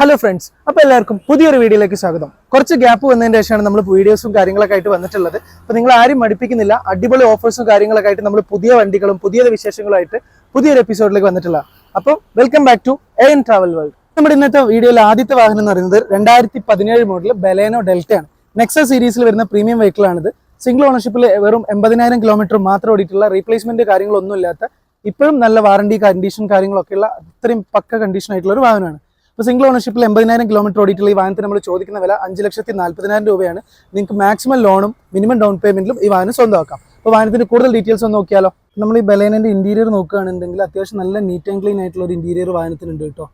Hello friends അപ്പോൾ എല്ലാവർക്കും പുതിയൊരു വീഡിയോയിലേക്ക് സ്വാഗതം. കുറച്ച് ഗ്യാപ്പ് വന്നതിന് ശേഷമാണ് നമ്മൾ വീഡിയോസും കാര്യങ്ങളൊക്കെ ആയിട്ട് വന്നിട്ടുള്ളത്. അപ്പോൾ നിങ്ങൾ ആരും മടിപ്പിക്കുന്നില്ല അടിപൊളി ഓഫേഴ്സും കാര്യങ്ങളൊക്കെ ആയിട്ട് നമ്മൾ പുതിയ വണ്ടികളും പുതിയ വിശേഷങ്ങളുമായിട്ട് പുതിയൊരു എപ്പിസോഡിലേക്ക് വന്നിട്ടുള്ള അപ്പോൾ welcome back to A N travel world നമ്മുടെ ഇന്നത്തെ വീഡിയോയിൽ ആദ്യത്തെ വാഹനം എന്ന് പറയുന്നത് രണ്ടായിരത്തി പതിനേഴ് മോഡൽ ബലേനോ ഡെൽറ്റയാണ് നെക്സ സീരീസിൽ വരുന്ന പ്രീമിയം വെഹിക്കിൾ ആണിത്. സിംഗിൾ ഓണർഷിപ്പിൽ വെറും എൺപതിനായിരം കിലോമീറ്റർ മാത്രം ഓടിയിട്ടുള്ള റീപ്ലേസ്മെന്റ് കാര്യങ്ങളൊന്നും ഇല്ലാത്ത ഇപ്പോഴും നല്ല വാറണ്ടി കണ്ടീഷൻ കാര്യങ്ങളൊക്കെയുള്ള അത്രയും പക്ക കണ്ടീഷൻ ആയിട്ടുള്ള ഒരു വാഹനമാണ്. അപ്പോൾ സിംഗിൾ ഓണർഷിപ്പിൽ എൺപതിനായിരം കിലോമീറ്റർ ഓടിയിട്ടുള്ള ഈ വാഹനത്തിന് നമ്മൾ ചോദിക്കുന്ന വില അഞ്ച് ലക്ഷത്തി നാൽപ്പതിനായിരം രൂപയാണ്. നിങ്ങൾക്ക് മാക്സിമം ലോണും മിനിമം ഡൗൺ പേയ്മെന്റിലും ഈ വാഹനം സ്വന്തമാക്കാം. അപ്പോൾ വാഹനത്തിന്റെ കൂടുതൽ ഡീറ്റെയിൽസ് ഒന്ന് നോക്കിയാലോ? നമ്മൾ ഈ ബലേനന്റെ ഇന്റീരിയർ നോക്കുകയാണെന്നുണ്ടെങ്കിൽ അത്യാവശ്യം നല്ല നീറ്റ് ആൻഡ് ക്ലീൻ ആയിട്ടുള്ള ഒരു ഇന്റീരിയർ വാഹനത്തിനുണ്ട് കേട്ടോ.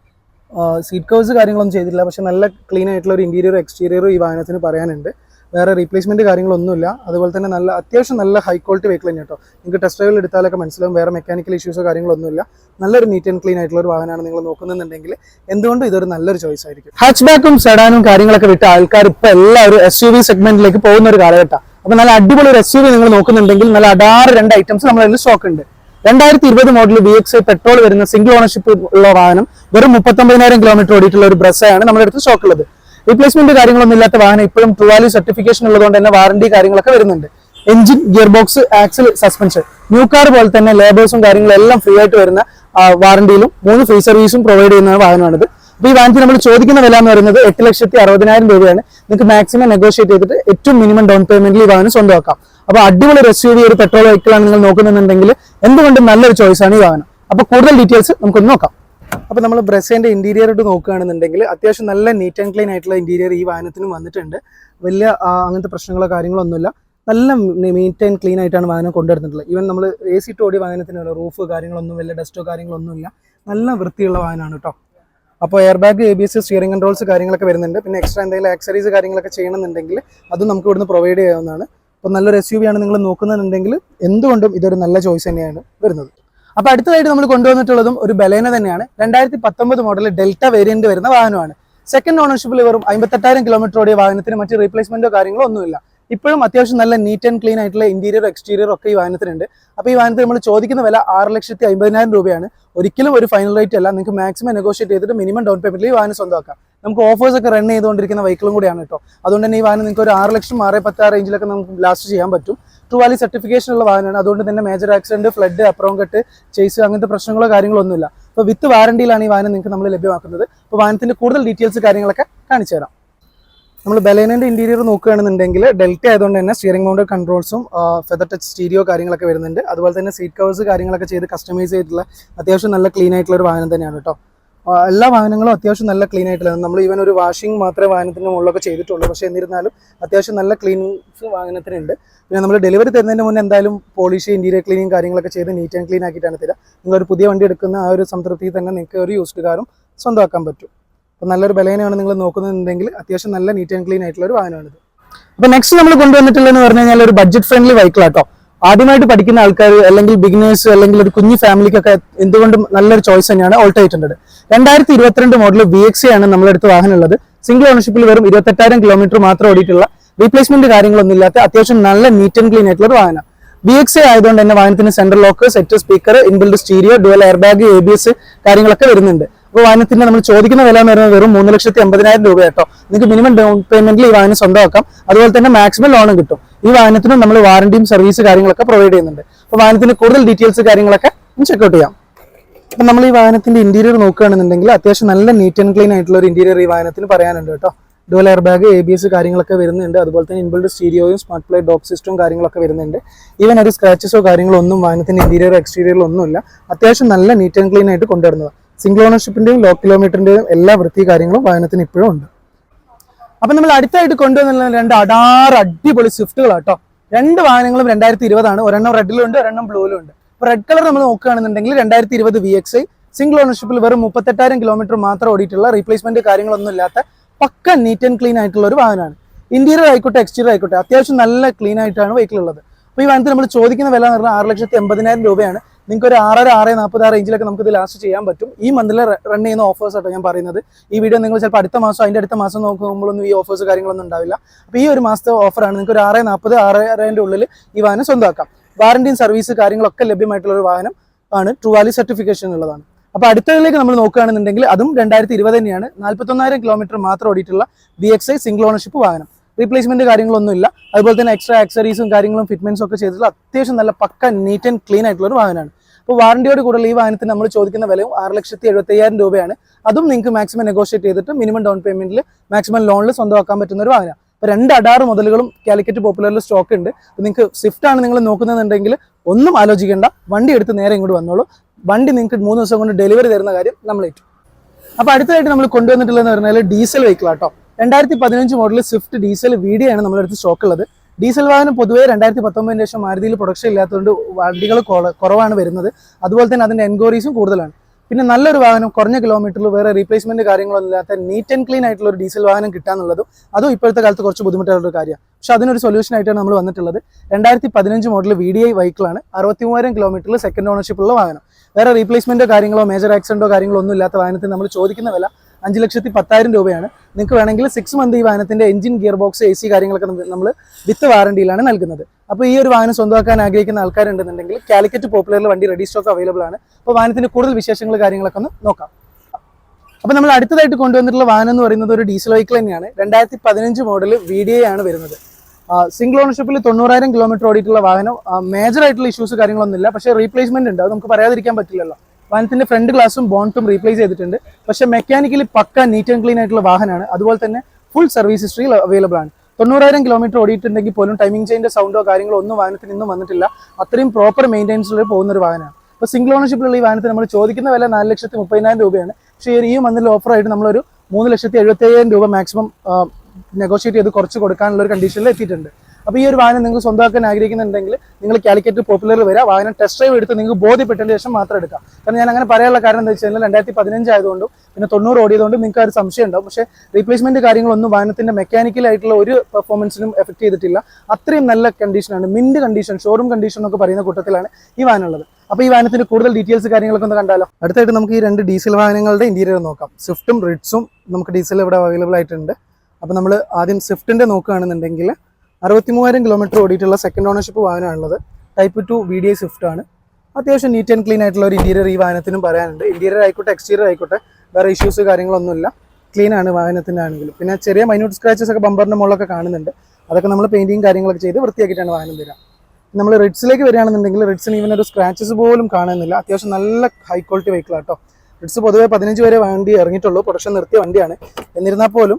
സീറ്റ് കവേഴ്സ് കാര്യങ്ങളൊന്നും ചെയ്തിട്ടില്ല പക്ഷെ നല്ല ക്ലീൻ ആയിട്ടുള്ള ഒരു ഇന്റീരിയർ എക്സ്റ്റീരിയർ ഈ വാഹനത്തിന് പറയാനുണ്ട്. വേറെ റീപ്ലേസ്മെന്റ് കാര്യങ്ങളൊന്നുമില്ല. അതുപോലെ തന്നെ നല്ല അത്യാവശ്യം നല്ല ഹൈ ക്വാളിറ്റി വെഹിക്കിൾ തന്നെ കേട്ടോ നിങ്ങൾക്ക് ടെസ്റ്റ് ഡ്രൈവിൽ എടുത്താലൊക്കെ മനസ്സിലാവും വേറെ മെക്കാനിക്കൽ ഇഷ്യൂസോ കാര്യങ്ങളൊന്നുമില്ല. നല്ലൊരു നീറ്റ് ആൻഡ് ക്ലീൻ ആയിട്ടുള്ള ഒരു വാഹനമാണ് നിങ്ങൾ നോക്കുന്നുണ്ടെങ്കിൽ എന്തുകൊണ്ടും ഇതൊരു നല്ലൊരു ചോയ്സ് ആയിരിക്കും. ഹാച്ച് ബാക്കും സെഡാനും കാര്യങ്ങളൊക്കെ വിട്ട ആൾക്കാർ ഇപ്പോൾ എല്ലാവരും എസ് യു വി സെഗ്മെന്റിലേക്ക് പോകുന്ന ഒരു കാലഘട്ടം. അപ്പോൾ നല്ല അടിപൊളി ഒരു എസ് യു വി നിങ്ങൾ നോക്കുന്നുണ്ടെങ്കിൽ നല്ല അടാറ് രണ്ട് ഐറ്റംസ് നമ്മളതിൽ സ്റ്റോക്ക് ഉണ്ട്. രണ്ടായിരത്തി ഇരുപത് മോഡൽ ബി എക്സ് പെട്രോൾ വരുന്ന സിംഗിൾ ഓണർഷിപ്പ് ഉള്ള വാഹനം വെറും മുപ്പത്തൊമ്പതിനായിരം കിലോമീറ്റർ ഓടിയിട്ടുള്ള ഒരു ബ്രസ്സാണ് നമ്മുടെ അടുത്ത് സ്റ്റോക്ക് ഉള്ളത്. റീപ്ലേസ്മെന്റ് കാര്യങ്ങളൊന്നും ഇല്ലാത്ത വാഹനം ഇപ്പോഴും ട്രൂ വാല്യൂ സർട്ടിഫിക്കേഷൻ ഉള്ളതുകൊണ്ട് തന്നെ വാറണ്ടി കാര്യങ്ങളൊക്കെ വരുന്നുണ്ട്. Engine gear box axle suspension new car പോലെ തന്നെ ലേബേഴ്സും കാര്യങ്ങളും എല്ലാം ഫ്രീ ആയിട്ട് വരുന്ന വാറണ്ടിയിലും മൂന്ന് ഫ്രീ സർവീസും പ്രൊവൈഡ് ചെയ്യുന്ന വാഹനമാണിത്. അപ്പോൾ ഈ വാഹനത്തിന് നമ്മൾ ചോദിക്കുന്ന വില എന്ന് പറയുന്നത് എട്ട് ലക്ഷത്തി അറുപതിനായിരം രൂപയാണ്. നിങ്ങൾക്ക് മാക്സിമം നെഗോഷിയേറ്റ് ചെയ്തിട്ട് ഏറ്റവും മിനിമം ഡൗൺ പേയ്മെന്റിൽ ഈ വാഹനം സ്വന്തമാക്കാം. അപ്പോൾ അടിപൊളി ഒരു ഒരു പെട്രോൾ വെഹിക്കിളാണ് നിങ്ങൾ നോക്കുന്നുണ്ടെങ്കിൽ എന്തുകൊണ്ടും നല്ലൊരു ചോയ്സ് ആണ് ഈ വാഹനം. അപ്പോൾ കൂടുതൽ ഡീറ്റെയിൽസ് നമുക്കൊന്ന് നോക്കാം. അപ്പോൾ നമ്മൾ ബ്രസേന്റെ ഇന്റീരിയർ ഇട്ട് നോക്കുകയാണെന്നുണ്ടെങ്കിൽ അത്യാവശ്യം നല്ല നീറ്റ് ആൻഡ് ക്ലീൻ ആയിട്ടുള്ള ഇന്റീരിയർ ഈ വാഹനത്തിനും വന്നിട്ടുണ്ട്. വലിയ അങ്ങനത്തെ പ്രശ്നങ്ങളോ കാര്യങ്ങളോ ഒന്നുമില്ല നല്ല നീറ്റ് ആൻഡ് ക്ലീൻ ആയിട്ടാണ് വാഹനം കൊണ്ടുവരുന്നിട്ടുള്ളത് ഈവൻ നമ്മൾ എ സി ഓടിയ വാഹനത്തിന് റൂഫ് കാര്യങ്ങളൊന്നും വലിയ ഡസ്റ്റോ കാര്യങ്ങളൊന്നുമില്ല. നല്ല വൃത്തിയുള്ള വാഹനമാണ് കേട്ടോ. അപ്പോൾ air bag A B S steering controls കാര്യങ്ങളൊക്കെ വരുന്നുണ്ട്. പിന്നെ എക്സ്ട്രാ എന്തെങ്കിലും ആക്സറീസ് കാര്യങ്ങളൊക്കെ ചെയ്യണമെന്നുണ്ടെങ്കിൽ അതും നമുക്ക് ഇവിടുന്ന് പ്രൊവൈഡ് ചെയ്യാവുന്നതാണ്. അപ്പോൾ നല്ലൊരു എസ് യു വി ആണ് നിങ്ങൾ നോക്കുന്നുണ്ടെങ്കിൽ എന്തുകൊണ്ടും ഇതൊരു നല്ല ചോയ്സ് തന്നെയാണ് വരുന്നത്. അപ്പോൾ അടുത്തതായിട്ട് നമ്മൾ കൊണ്ടുവന്നിട്ടുള്ളതും ഒരു ബലേന തന്നെയാണ്. രണ്ടായിരത്തി പത്തൊമ്പത് മോഡൽ ഡെൽറ്റ വേരിയന്റ് വരുന്ന വാഹനമാണ്. സെക്കൻഡ് ഓണർഷിപ്പിൽ വെറും അമ്പത്തെട്ടായിരം കിലോമീറ്റർ ഓടിയ വാഹനത്തിന് മറ്റ് റീപ്ലേസ്മെന്റോ കാര്യങ്ങളോ ഒന്നുമില്ല. ഇപ്പോഴും അത്യാവശ്യം നല്ല നീറ്റ് ആൻഡ് ക്ലീൻ ആയിട്ടുള്ള ഇന്റീരിയർ എക്സ്റ്റീരിയർ ഒക്കെ ഈ വാഹനത്തിനുണ്ട്. അപ്പോൾ ഈ വാഹനത്തിൽ നമ്മൾ ചോദിക്കുന്ന വില ആറ് ലക്ഷത്തി അമ്പതിനായിരം രൂപയാണ്. ഒരിക്കലും ഒരു ഫൈനൽ റേറ്റ് അല്ല. നിങ്ങൾക്ക് മാക്സിമം നെഗോഷിയേറ്റ് ചെയ്തിട്ട് മിനിമം ഡൗൺ പേയ്മെന്റിൽ ഈ വാഹനം സ്വന്തമാക്കാം. നമുക്ക് ഓഫേഴ്സ് ഒക്കെ റൺ ചെയ്തുകൊണ്ടിരിക്കുന്ന വൈക്കിളും കൂടിയാണ് കേട്ടോ. അതുകൊണ്ട് തന്നെ ഈ വാഹനം നിങ്ങൾക്ക് ഒരു ആറ് ലക്ഷം ആറ് പത്ത് ആ റേഞ്ചിലൊക്കെ നമുക്ക് ലാസ്റ്റ് ചെയ്യാൻ പറ്റും. ട്രൂവാലി സർട്ടിഫിക്കേഷൻ ഉള്ള വാഹനമാണ്. അതുകൊണ്ട് തന്നെ major accident flood അപ്രോം cut chassis അങ്ങനത്തെ പ്രശ്നങ്ങളോ കാര്യങ്ങളോ ഒന്നുമില്ല. അപ്പോൾ വിത്ത് വാറണ്ടിയിലാണ് ഈ വാഹനം നിങ്ങൾക്ക് നമ്മൾ ലഭ്യമാക്കുന്നത്. അപ്പോൾ വാഹനത്തിന്റെ കൂടുതൽ ഡീറ്റെയിൽസ് കാര്യങ്ങളൊക്കെ കാണിച്ചു തരാം. നമ്മൾ ബലേനന്റെ ഇന്റീരിയർ നോക്കുകയാണെന്നുണ്ടെങ്കിൽ ഡെൽറ്റ ആയതുകൊണ്ട് തന്നെ സ്റ്റിയറിംഗ് മൗണ്ട് കൺട്രോൾസും ഫെദർ ടച്ച് സ്റ്റീരിയോ കാര്യങ്ങളൊക്കെ വരുന്നുണ്ട്. അതുപോലെ തന്നെ സീറ്റ് കവേഴ്സ് കാര്യങ്ങളൊക്കെ ചെയ്ത് കസ്റ്റമൈസ് ചെയ്തിട്ടുള്ള അത്യാവശ്യം നല്ല ക്ലീൻ ആയിട്ടുള്ള ഒരു വാഹനം തന്നെയാണ് കേട്ടോ. എല്ലാ വാഹനങ്ങളും അത്യാവശ്യം നല്ല ക്ലീൻ ആയിട്ടുള്ള നമ്മൾ ഈവൻ ഒരു വാഷിംഗ് മാത്രമേ വാഹനത്തിന് മുകളിലൊക്കെ ചെയ്തിട്ടുള്ളൂ. പക്ഷേ എന്നിരുന്നാലും അത്യാവശ്യം നല്ല ക്ലീനിങ്സ് വാഹനത്തിനുണ്ട്. പിന്നെ നമ്മൾ ഡെലിവറി തരുന്നതിന് മുന്നേ എന്തായാലും പോളിഷ് ഇന്റീരിയർ ക്ലീനിങ് കാര്യങ്ങളൊക്കെ ചെയ്ത് നീറ്റ് ആൻഡ് ക്ലീൻ ആക്കിയിട്ടാണ് തരിക. നിങ്ങൾ ഒരു പുതിയ വണ്ടി എടുക്കുന്ന ആ ഒരു സംതൃപ്തി തന്നെ നിങ്ങൾക്ക് ഒരു യൂസ്ഡ് കാറും സ്വന്തമാക്കാൻ പറ്റും. അപ്പോൾ നല്ലൊരു ബലേനയാണ് നിങ്ങൾ നോക്കുന്നതെങ്കിൽ അത്യാവശ്യം നല്ല നീറ്റ് ആൻഡ് ക്ലീൻ ആയിട്ടുള്ള ഒരു വാഹനമാണിത്. അപ്പോൾ നെക്സ്റ്റ് നമ്മൾ കൊണ്ടുവന്നിട്ടുള്ളതെന്ന് പറഞ്ഞു കഴിഞ്ഞാൽ ഒരു ബഡ്ജറ്റ് ഫ്രണ്ട്ലി വെഹിക്കിൾ ആട്ടോ ആദ്യമായിട്ട് പഠിക്കുന്ന ആൾക്കാർ അല്ലെങ്കിൽ ബിഗിനേഴ്സ് അല്ലെങ്കിൽ ഒരു കുഞ്ഞു ഫാമിലിക്കൊക്കെ എന്തുകൊണ്ടും നല്ലൊരു ചോയ്സ് തന്നെയാണ് ഓൾട്ടോ എയ്റ്റ് ഹൺഡ്രഡ് രണ്ടായിരത്തി ഇരുപത്തിരണ്ട് മോഡൽ വി എക്സ് ആണ് നമ്മളെടുത്ത് വാഹനം ഉള്ളത് സിംഗിൾ ഓണർഷിപ്പിൽ വെറും ഇരുപത്തെട്ടായിരം കിലോമീറ്റർ മാത്രം ഓടിയിട്ടുള്ള റീപ്ലേസ്മെന്റ് കാര്യങ്ങളൊന്നും ഇല്ലാത്ത അത്യാവശ്യം നല്ല നീറ്റ് ആൻഡ് ക്ലീൻ ആയിട്ടുള്ള ഒരു വാഹനം ബി എക്സ് ആയതുകൊണ്ട് തന്നെ വാഹനത്തിന് central lock set speaker inbuilt stereo dual air bag A B S കാര്യങ്ങളൊക്കെ വരുന്നുണ്ട്. അപ്പോൾ വാഹനത്തിന്റെ നമ്മൾ ചോദിക്കുന്ന വില എന്ന് പറയുന്നത് വെറും മൂന്ന് ലക്ഷത്തി അമ്പതിനായിരം രൂപ കേട്ടോ നിങ്ങൾക്ക് മിനിമം ഡൗൺ പേയ്മെന്റിൽ ഈ വാഹനം സ്വന്തമാക്കാം. അതുപോലെ തന്നെ മാക്സിമം ലോണും കിട്ടും. ഈ വാഹനത്തിനും നമ്മൾ വാറണ്ടിയും സർവീസ് കാര്യങ്ങളൊക്കെ പ്രൊവൈഡ് ചെയ്യുന്നുണ്ട്. അപ്പോൾ വാഹനത്തിന് കൂടുതൽ ഡീറ്റെയിൽസ് കാര്യങ്ങളൊക്കെ ചെക്കൗട്ട് ചെയ്യാം. അപ്പം നമ്മൾ ഈ വാഹനത്തിന്റെ ഇന്റീരിയർ നോക്കുകയാണെന്നുണ്ടെങ്കിൽ അത്യാവശ്യം നല്ല നീറ്റ് ആൻഡ് ക്ലീൻ ആയിട്ടുള്ള ഒരു ഇന്റീരിയർ ഈ വാഹനത്തിന് പറയാനുണ്ട് കേട്ടോ. Dual air bag A B S കാര്യങ്ങളൊക്കെ വരുന്നുണ്ട്. അതുപോലെ തന്നെ ഇൻബിൾഡ് സ്റ്റീരിയോയും സ്മാർട്ട് പ്ലേ ഡോക്ക് സിസ്റ്റവും കാര്യങ്ങളൊക്കെ വരുന്നുണ്ട്. ഈവൻ ഒരു സ്ക്രാച്ചസോ കാര്യങ്ങളോ ഒന്നും വാഹനത്തിന്റെ എക്സ്റ്റീരിയറിലോ ഒന്നുമില്ല. അത്യാവശ്യം നല്ല നീറ്റ് ആൻഡ് ക്ലീൻ ആയിട്ട് കൊണ്ടുവരുന്നത്. സിംഗിൾ ഓണർഷിപ്പിന്റെയും ലോ കിലോമീറ്ററിന്റെയും എല്ലാ വൃത്തി കാര്യങ്ങളും വാഹനത്തിന് ഇപ്പോഴും ഉണ്ട്. അപ്പൊ നമ്മൾ അടുത്തായിട്ട് കൊണ്ടുവന്നുള്ള രണ്ട് അടാറ് അടിപൊളി സ്വിഫ്റ്റുകളാട്ടോ രണ്ട് വാഹനങ്ങളും രണ്ടായിരത്തി ഇരുപതാണ് ഒരെണ്ണം റെഡിലും ഉണ്ട് ഒരെണ്ണം ബ്ലൂവിലും ഉണ്ട്. അപ്പൊ റെഡ് കളർ നമ്മൾ നോക്കുകയാണെന്നുണ്ടെങ്കിൽ രണ്ടായിരത്തി ഇരുപത് വി എക്സ് ഐ സിംഗിൾ ഓണർഷിപ്പിൽ വെറും മുപ്പത്തെട്ടായിരം കിലോമീറ്റർ മാത്രം ഓടിയിട്ടുള്ള റീപ്ലേസ്മെന്റ് കാര്യങ്ങളൊന്നും ഇല്ലാത്ത പക്ക നീറ്റ് ആൻഡ് ക്ലീൻ ആയിട്ടുള്ള ഒരു വാഹനമാണ്. ഇന്റീരിയർ ആയിക്കോട്ടെ എക്സ്റ്റീരിയർ ആയിക്കോട്ടെ അത്യാവശ്യം നല്ല ക്ലീൻ ആയിട്ടാണ് വെഹിക്കിൾ ഉള്ളത്. അപ്പോൾ ഈ വാഹനത്തിൽ നമ്മൾ ചോദിക്കുന്ന വില എന്ന് പറഞ്ഞാൽ ആറ് ലക്ഷത്തി എൺപതിനായിരം രൂപയാണ്. നിങ്ങൾക്ക് ഒരു ആറര ആറ് നാൽപ്പത് ആ റേഞ്ചിലൊക്കെ നമുക്ക് ഇത് ലാസ്റ്റ് ചെയ്യാൻ പറ്റും. ഈ മന്തിൽ റൺ ചെയ്യുന്ന ഓഫേഴ്സ് ആട്ടോ ഞാൻ പറയുന്നത്. ഈ വീഡിയോ നിങ്ങൾ ചിലപ്പോൾ അടുത്ത മാസം അതിന്റെ അടുത്ത മാസം നോക്കുമ്പോഴൊന്നും ഈ ഓഫേഴ്സ് കാര്യങ്ങളൊന്നും ഉണ്ടാവില്ല. അപ്പോൾ ഈ ഒരു മാസത്തെ ഓഫറാണ് നിങ്ങൾക്ക് ഒരു ആറ് നാൽപ്പത് ആറരന്റെ ഉള്ളിൽ ഈ വാഹനം സ്വന്തമാക്കാം. വാറണ്ടിയും സർവീസ് കാര്യങ്ങളൊക്കെ ലഭ്യമായിട്ടുള്ള ഒരു വാഹനം ആണ് ട്രൂ വാലി സർട്ടിഫിക്കേഷൻ ഉള്ളതാണ്. അപ്പോൾ അടുത്തതിലേക്ക് നമ്മൾ നോക്കുകയാണെന്നുണ്ടെങ്കിൽ അതും രണ്ടായിരത്തി ഇരുപത് തന്നെയാണ്. നാൽപ്പത്തൊന്നായിരം കിലോമീറ്റർ മാത്രം ഓടിയിട്ടുള്ള V X I single ownership വാഹനം. റീപ്ലേസ്മെന്റ് കാര്യങ്ങളൊന്നും ഇല്ല അതുപോലെ തന്നെ എക്സ്ട്രാ ആക്സറീസും കാര്യങ്ങളും ഫിറ്റ്മെന്റ്സും ഒക്കെ ചെയ്തിട്ടുള്ള അത്യാവശ്യം നല്ല പക്ക നീറ്റ് ആൻഡ് ക്ലീൻ ആയിട്ടുള്ള ഒരു വാഹനമാണ്. അപ്പോൾ വാറണ്ടിയോട് കൂടുതൽ ഈ വാഹനത്തിന് നമ്മൾ ചോദിക്കുന്ന വിലയും ആറ് ലക്ഷത്തി എഴുപത്തി അയ്യായിരം രൂപയാണ്. അതും നിങ്ങൾക്ക് മാക്സിമം നെഗോഷിയേറ്റ് ചെയ്തിട്ട് മിനിമം ഡൗൺ പേയ്മെന്റിൽ മാക്സിമം ലോണിൽ സ്വന്തമാക്കാൻ പറ്റുന്ന ഒരു വാഹനം അപ്പോൾ രണ്ട് അടാറ് മുതലുകളും കാലിക്കറ്റ് പോപ്പുലറിൽ സ്റ്റോക്ക് ഉണ്ട്. നിങ്ങൾക്ക് സ്വിഫ്റ്റ് ആണ് നിങ്ങൾ നോക്കുന്നതെന്നുണ്ടെങ്കിൽ ഒന്നും ആലോചിക്കേണ്ട. വണ്ടി എടുത്ത് നേരെ ഇങ്ങോട്ട് വന്നോളൂ. വണ്ടി നിങ്ങൾക്ക് മൂന്ന് ദിവസം കൊണ്ട് ഡെലിവറി തരുന്ന കാര്യം നമ്മൾ ഏറ്റു. അപ്പോൾ അടുത്തതായിട്ട് നമ്മൾ കൊണ്ടുവന്നിട്ടുള്ളതെന്ന് പറഞ്ഞാൽ ഡീസൽ വെഹിക്കിൾ ആട്ടോ രണ്ടായിരത്തി പതിനഞ്ച് മോഡൽ സ്വിഫ്റ്റ് ഡീസൽ വീഡിയാണ് ആണ് അടുത്ത് സ്റ്റോക്ക് ഉള്ളത്. ഡീസൽ വാഹനം പൊതുവേ രണ്ടായിരത്തി പത്തൊമ്പതിന് ശേഷം മാരുതിയിൽ പ്രൊഡക്ഷൻ ഇല്ലാത്തതുകൊണ്ട് വണ്ടികൾ കുറവാണ് വരുന്നത്. അതുപോലെ തന്നെ അതിന്റെ എൻക്വയറീസും കൂടുതലാണ്. പിന്നെ നല്ലൊരു വാഹനം കുറഞ്ഞ കിലോമീറ്ററിൽ വേറെ റീപ്ലേസ്മെന്റ് കാര്യങ്ങളൊന്നും ഇല്ലാത്ത നീറ്റ് ആൻഡ് ക്ലീൻ ആയിട്ടുള്ള ഒരു ഡീസൽ വാഹനം കിട്ടാന്നുള്ളതും അതും ഇപ്പോഴത്തെ കാലത്ത് കുറച്ച് ബുദ്ധിമുട്ടുള്ള കാര്യമാണ്. പക്ഷെ അതിനൊരു സൊല്യൂഷൻ ആയിട്ടാണ് നമ്മൾ വന്നിട്ടുള്ളത്. രണ്ടായിരത്തി പതിനഞ്ച് മോഡൽ വി ഡി ഐ വെഹിക്കിളാണ് അറുപത്തി മൂവായിരം കിലോമീറ്ററിൽ സെക്കൻഡ് ഓണർഷിപ്പുള്ള വാഹനം. വേറെ റീപ്ലേസ്മെന്റോ കാര്യങ്ങളോ മേജർ ആക്സിഡന്റോ കാര്യങ്ങളോ ഒന്നും ഇല്ലാത്ത വാഹനത്തിന് നമ്മൾ ചോദിക്കുന്ന വില അഞ്ച് ലക്ഷത്തി പത്തായിരം രൂപയാണ്. നിങ്ങൾക്ക് വേണമെങ്കിൽ സിക്സ് മന്ത് ഈ വാഹനത്തിന്റെ engine gear box A C കാര്യങ്ങളൊക്കെ നമ്മൾ വിത്ത് വാറണ്ടിയിലാണ് നൽകുന്നത്. അപ്പോൾ ഈ ഒരു വാഹനം സ്വന്തമാക്കാൻ ആഗ്രഹിക്കുന്ന ആൾക്കാരുണ്ടെന്നുണ്ടെങ്കിൽ കാലിക്കറ്റ് പോപ്പുലറിൽ വണ്ടി റെഡി സ്റ്റോക്ക് അവൈലബിൾ ആണ്. അപ്പോൾ വാഹനത്തിന്റെ കൂടുതൽ വിശേഷങ്ങൾ കാര്യങ്ങളൊക്കെ ഒന്ന് നോക്കാം. അപ്പോൾ നമ്മൾ അടുത്തതായിട്ട് കൊണ്ടുവന്നിട്ടുള്ള വാഹനം എന്ന് പറയുന്നത് ഒരു ഡീസൽ വെഹിക്കിൾ തന്നെയാണ്. രണ്ടായിരത്തി പതിനഞ്ച് മോഡൽ വി ഡി എ ആണ് വരുന്നത്. സിംഗിൾ ഓണർഷിപ്പിൽ തൊണ്ണൂറായിരം കിലോമീറ്റർ ഓടിയിട്ടുള്ള വാഹനം. മേജർ ആയിട്ടുള്ള ഇഷ്യൂസ് കാര്യങ്ങളൊന്നുമില്ല. പക്ഷേ റീപ്ലേസ്മെന്റ് ഉണ്ട്. അത് നമുക്ക് പറയാതിരിക്കാൻ പറ്റില്ലല്ലോ. വാഹനത്തിന്റെ ഫ്രണ്ട് ഗ്ലാസും ബോണ്ടും റീപ്ലേസ് ചെയ്തിട്ടുണ്ട്. പക്ഷേ മെക്കാനിക്കലി പക്ക നീറ്റ് ആൻഡ് ക്ലീൻ ആയിട്ടുള്ള വാഹനമാണ്. അതുപോലെ തന്നെ ഫുൾ സർവീസ് ഹിസ്റ്ററി അവൈലബിൾ ആണ്. തൊണ്ണൂറായിരം കിലോമീറ്റർ ഓടിയിട്ടുണ്ടെങ്കിൽ പോലും ടൈമിംഗ് ചെയിന്റെ സൗണ്ടോ കാര്യങ്ങളോ ഒന്നും വാഹനത്തിന് ഇന്നും വന്നിട്ടില്ല. അത്രയും പ്രോപ്പർ മെയിന്റെനൻസിൽ പോകുന്ന ഒരു വാഹനമാണ്. അപ്പോൾ സിംഗിൾ ഓണർഷിപ്പിലുള്ള ഈ വാഹനത്തിന് നമ്മൾ ചോദിക്കുന്ന വില നാല് ലക്ഷത്തി മുപ്പതിനായിരം രൂപയാണ്. പക്ഷേ ഈ മന്തിൽ ഓഫറായിട്ട് നമ്മളൊരു മൂന്ന് ലക്ഷത്തി എഴുപത്തി രൂപ മാക്സിമം നെഗോഷിയേറ്റ് ചെയ്ത് കുറച്ച് കൊടുക്കാനുള്ള ഒരു കണ്ടീഷനിൽ എത്തിയിട്ടുണ്ട്. അപ്പോൾ ഈ ഒരു വാഹനം നിങ്ങൾ സ്വന്തമാക്കാൻ ആഗ്രഹിക്കുന്നുണ്ടെങ്കിൽ നിങ്ങൾ കാലിക്കറ്റ് പോപ്പുലറിൽ വരിക വാഹനം ടെസ്റ്റ് ഡ്രൈവ് എടുത്ത് നിങ്ങൾക്ക് ബോധ്യപ്പെട്ടതിന് ശേഷം മാത്രം എടുക്കാം. കാരണം ഞാൻ അങ്ങനെ പറയാനുള്ള കാരണം എന്താ വെച്ചാൽ രണ്ടായിരത്തി പതിനഞ്ച് ആയതുകൊണ്ടും പിന്നെ തൊണ്ണൂറ് ഓടിയതുകൊണ്ടും നിങ്ങൾക്ക് ഒരു സംശയം ഉണ്ടാവും. പക്ഷേ റീപ്ലേസ്മെന്റ് കാര്യങ്ങളൊന്നും വാഹനത്തിന്റെ മെക്കാനിക്കൽ ആയിട്ടുള്ള ഒരു പെർഫോമൻസിനും എഫക്ട് ചെയ്തിട്ടില്ല. അത്രയും നല്ല കണ്ടീഷനാണ് മിന്റ് കണ്ടീഷൻ ഷോറൂം കണ്ടീഷൻ എന്നൊക്കെ പറയുന്ന കൂട്ടത്തിലാണ് ഈ വാഹനം ഉള്ളത്. അപ്പോൾ ഈ വാഹനത്തിന്റെ കൂടുതൽ ഡീറ്റെയിൽസ് കാര്യങ്ങളൊക്കെ ഒന്ന് കണ്ടാലോ? അടുത്തായിട്ട് നമുക്ക് ഈ രണ്ട് ഡീസൽ വാഹനങ്ങളുടെ ഇന്റീരിയർ നോക്കാം. സ്വിഫ്റ്റും റിഡ്സും നമുക്ക് ഡീസൽ ഇവിടെ അവൈലബിൾ ആയിട്ടുണ്ട്. അപ്പോൾ നമ്മൾ ആദ്യം സ്വിഫ്റ്റിന്റെ നോക്കുകയാണെന്നുണ്ടെങ്കിൽ അറുപത്തി മൂവായിരം കിലോമീറ്റർ ഓടിയിട്ടുള്ള second ownership വാഹനമാണുള്ളത്. Type two V D Swift ആണ്. അത്യാവശ്യം നീറ്റ് ആൻഡ് ക്ലീൻ ആയിട്ടുള്ള ഒരു ഇന്റീരിയർ ഈ വാഹനത്തിനും പറയാനുണ്ട്. ഇന്റീരിയർ ആയിക്കോട്ടെ എക്സ്റ്റീരിയർ ആയിക്കോട്ടെ വേറെ ഇഷ്യൂസ് കാര്യങ്ങളൊന്നുമില്ല. ക്ലീൻ ആണ് വാഹനത്തിന്റെ ആണെങ്കിലും പിന്നെ ചെറിയ മൈന്യൂട്ട് സ്ക്രാച്ചസ് ഒക്കെ ബമ്പറിന്റെ മുകളിലൊക്കെ കാണുന്നുണ്ട്. അതൊക്കെ നമ്മൾ പെയിന്റിങ് കാര്യങ്ങളൊക്കെ ചെയ്ത് വൃത്തിയാക്കിയിട്ടാണ് വാഹനം തരാം നമ്മൾ റിഡ്സിലേക്ക് വരികയാണെന്നുണ്ടെങ്കിൽ റിഡ്സിന് ഈവൻ ഒരു സ്ക്രാച്ചസ് പോലും കാണുന്നില്ല. അത്യാവശ്യം നല്ല ഹൈ ക്വാളിറ്റി വെഹിക്കിൾ ആട്ടോ റിഡ്സ് പൊതുവേ പതിനഞ്ച് വരെ വണ്ടി ഇറങ്ങിയിട്ടുള്ളൂ. പ്രൊഡക്ഷൻ നിർത്തിയ വണ്ടിയാണ്. എന്നിരുന്നാൽ പോലും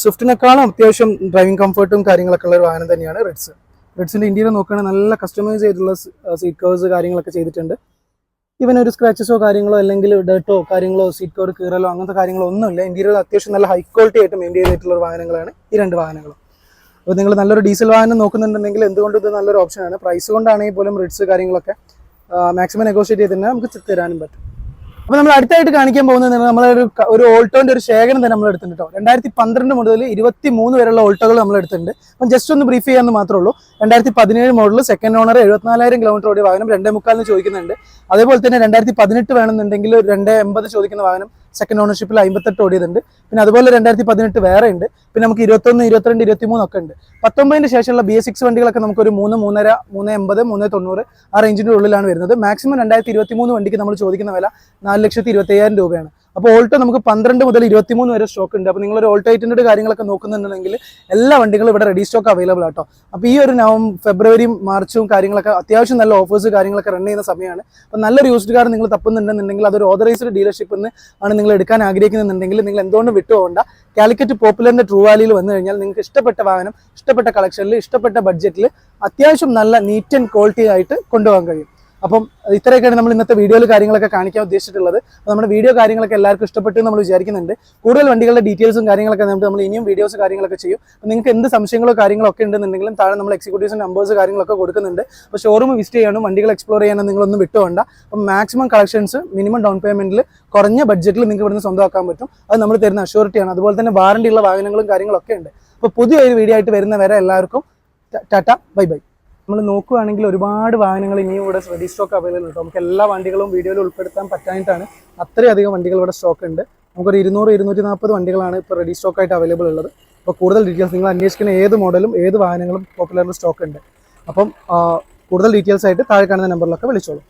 സ്വിഫ്റ്റിനേക്കാളും അത്യാവശ്യം ഡ്രൈവിംഗ് കംഫർട്ടും കാര്യങ്ങളൊക്കെ ഉള്ള ഒരു വാഹനം തന്നെയാണ് റിഡ്സ് റിഡ്സിന്റെ ഇന്ത്യയിൽ നോക്കുകയാണെങ്കിൽ നല്ല കസ്റ്റമൈസ് ചെയ്തിട്ടുള്ള സീറ്റ് കവേഴ്സ് കാര്യങ്ങളൊക്കെ ചെയ്തിട്ടുണ്ട്. ഇവൻ ഒരു സ്ക്രാച്ചസോ കാര്യങ്ങളോ അല്ലെങ്കിൽ ഡേർട്ടോ കാര്യങ്ങളോ സീറ്റ് കവർ കീറലോ അങ്ങനത്തെ കാര്യങ്ങളോ ഒന്നുമില്ല. ഇന്ത്യയിൽ അത്യാവശ്യം നല്ല ഹൈ ക്വാളിറ്റി ആയിട്ട് മെയിന്റെയിൻ ചെയ്തിട്ടുള്ള വാഹനങ്ങളാണ് ഈ രണ്ട് വാഹനങ്ങളും. അപ്പോൾ നിങ്ങൾ നല്ലൊരു ഡീസൽ വാഹനം നോക്കുന്നുണ്ടെങ്കിൽ എന്തുകൊണ്ട് ഇത് നല്ലൊരു ഓപ്ഷനാണ് പ്രൈസ് കൊണ്ടാണെങ്കിൽ പോലും റിഡ്സ് കാര്യങ്ങളൊക്കെ മാക്സിമം നെഗോഷിയേറ്റ് ചെയ്ത് തന്നെ നമുക്ക് തരാനും പറ്റും. അപ്പോൾ നമ്മൾ അടുത്തായിട്ട് കാണിക്കാൻ പോകുന്നത് നമ്മൾ ഒരു ഒരു ഓൾട്ടോന്റെ ഒരു ശേഖരം തന്നെ നമ്മൾ എടുത്തിട്ടുണ്ട് കേട്ടോ. രണ്ടായിരത്തി പന്ത്രണ്ട് മുതൽ ഇരുപത്തി മൂന്ന് വരെയുള്ള ഓൾട്ടോകൾ നമ്മൾ എടുത്തിട്ടുണ്ട്. അപ്പം ജസ്റ്റ് ഒന്ന് ബ്രീഫ് ചെയ്യാമെന്ന് മാത്രമേ ഉള്ളൂ. രണ്ടായിരത്തി പതിനേഴ് മോഡൽ സെക്കൻഡ് ഓണർ എഴുപത്തിനാലായിരം കിലോമീറ്റർ ഓടിയ വാഹനം രണ്ടേ മുക്കാലിന് ചോദിക്കുന്നുണ്ട്. അതേപോലെ തന്നെ രണ്ടായിരത്തി പതിനെട്ട് വേണമെന്നുണ്ടെങ്കിൽ രണ്ട് എൺപത് ചോദിക്കുന്ന വാഹനം സെക്കൻഡ് ഓണർഷിപ്പിൽ അമ്പത്തെട്ട് ഓടിയതുണ്ട്. പിന്നെ അതുപോലെ രണ്ടായിരത്തി പതിനെട്ട് വേറെ ഉണ്ട്. പിന്നെ നമുക്ക് ഇരുപത്തൊന്ന് ഇരുപത്തിരണ്ട് ഇരുപത്തി ഒക്കെ ഉണ്ട്. പത്തൊമ്പതിന് ശേഷമുള്ള ബി എസ് സിക്സ് വണ്ടികളൊക്കെ നമുക്ക് ഒരു മൂന്ന് മൂന്നര മൂന്ന് എൺപത് മൂന്ന് തൊണ്ണൂറ് ആ റേഞ്ചിന്റെ ഉള്ളിലാണ് വരുന്നത്. മാക്സിമം രണ്ടായിരത്തി ഇരുപത്തി മൂന്ന് വണ്ടിക്ക് നമ്മൾ ചോദിക്കുന്ന വില നാല് ലക്ഷത്തി ഇരുപത്തി അയ്യായിരം രൂപയാണ്. അപ്പോൾ ഓൾട്ടോ നമുക്ക് പന്ത്രണ്ട് മുതൽ ഇരുപത്തിമൂന്ന് വരെ സ്റ്റോക്ക് ഉണ്ട്. അപ്പോൾ ഒരു ഓൾട്ടോ എയ്റ്റിന്റെ കാര്യങ്ങളൊക്കെ നോക്കുന്നുണ്ടെങ്കിൽ എല്ലാ വണ്ടികളും ഇവിടെ റെഡി സ്റ്റോക്ക് അവൈലബിൾ ആട്ടോ അപ്പോൾ ഈ ഒരു നവം ഫെബ്രുവരിയും മാർച്ചും കാര്യങ്ങളൊക്കെ അത്യാവശ്യം നല്ല ഓഫേഴ്സ് കാര്യങ്ങളൊക്കെ റൺ ചെയ്യുന്ന സമയമാണ്. അപ്പോൾ നല്ലൊരു യൂസ്ഡ് കാർ നിങ്ങൾ തപ്പുന്നുണ്ടെന്നുണ്ടെങ്കിൽ അതൊരു ഓതറൈസ്ഡ് ഡീലർഷിപ്പിൽ നിന്ന് ആണ് നിങ്ങൾ എടുക്കാൻ ആഗ്രഹിക്കുന്നുണ്ടെങ്കിൽ നിങ്ങൾ എന്തുകൊണ്ട് വിട്ടുപോകണ്ട കാലിക്കറ്റ് പോപ്പുലറിന്റെ ട്രൂ വാലിയിൽ വന്നു കഴിഞ്ഞാൽ നിങ്ങൾക്ക് ഇഷ്ടപ്പെട്ട വാഹനം ഇഷ്ടപ്പെട്ട കളക്ഷനിൽ ഇഷ്ടപ്പെട്ട ബഡ്ജറ്റിൽ അത്യാവശ്യം നല്ല നീറ്റ് ആൻഡ് ക്വാളിറ്റി ആയിട്ട് കൊണ്ടുപോകാൻ കഴിയും. അപ്പം ഇത്രയൊക്കെയാണ് നമ്മൾ ഇന്നത്തെ വീഡിയോയിൽ കാര്യങ്ങളൊക്കെ കാണിക്കാൻ ഉദ്ദേശിച്ചിട്ടുള്ളത്. നമ്മുടെ വീഡിയോ കാര്യങ്ങളൊക്കെ എല്ലാവർക്കും ഇഷ്ടപ്പെട്ടു നമ്മൾ വിചാരിക്കുന്നുണ്ട്. കൂടുതൽ വണ്ടികളുടെ ഡീറ്റെയിൽസും കാര്യങ്ങളൊക്കെ നമുക്ക് നമ്മൾ ഇനിയും വീഡിയോസ് കാര്യങ്ങളൊക്കെ ചെയ്യും. നിങ്ങൾക്ക് എന്ത് സംശയങ്ങളോ കാര്യങ്ങളോ ഒക്കെ ഉണ്ടെന്നുണ്ടെങ്കിലും താഴെ നമ്മൾ എക്സിക്യൂട്ടീവ്സ് നമ്പേഴ്സ് കാര്യങ്ങളൊക്കെ കൊടുക്കുന്നുണ്ട്. അപ്പോൾ ഷോറൂം വിസിറ്റ് ചെയ്യാനും വണ്ടികൾ എക്സ്പ്ലോർ ചെയ്യാനും നിങ്ങളൊന്നും വിട്ടുകൊണ്ട അപ്പം മാക്സിമം കളക്ഷൻസ് മിനിമം ഡൗൺ പേയ്മെന്റിൽ കുറഞ്ഞ ബഡ്ജറ്റിൽ നിങ്ങൾക്ക് ഇവിടുന്ന് സ്വന്തമാക്കാൻ പറ്റും. അത് നമ്മൾ തരുന്ന അഷ്യൂറിറ്റിയാണ് അതുപോലെ തന്നെ വാറണ്ടിയുള്ള വാഹനങ്ങളും കാര്യങ്ങളൊക്കെ ഉണ്ട്. അപ്പോൾ പുതിയൊരു വീഡിയോ ആയിട്ട് വരുന്ന വരെ എല്ലാവർക്കും ടാറ്റ ബൈ ബൈ നമ്മൾ നോക്കുകയാണെങ്കിൽ ഒരുപാട് വാഹനങ്ങൾ ഇനിയും ഇവിടെ റെഡി സ്റ്റോക്ക് അവൈലബിൾ ഉണ്ട്. നമുക്ക് എല്ലാ വണ്ടികളും വീഡിയോയിൽ ഉൾപ്പെടുത്താൻ പറ്റാനായിട്ടാണ് അത്രയധികം വണ്ടികൾ ഇവിടെ സ്റ്റോക്ക് ഉണ്ട്. നമുക്കൊരു ഇരുന്നൂറ് ഇരുന്നൂറ്റി നാൽപ്പത് വണ്ടികളാണ് ഇപ്പോൾ റെഡി സ്റ്റോക്ക് ആയിട്ട് അവൈലബിൾ ഉള്ളത്. അപ്പോൾ കൂടുതൽ ഡീറ്റെയിൽസ് നിങ്ങൾ അന്വേഷിക്കുന്ന ഏത് മോഡലും ഏത് വാഹനങ്ങളും പോപ്പുലറിൽ സ്റ്റോക്ക് ഉണ്ട്. അപ്പം കൂടുതൽ ഡീറ്റെയിൽസ് ആയിട്ട് താഴെ കാണുന്ന നമ്പറിലൊക്കെ വിളിച്ചോളൂ.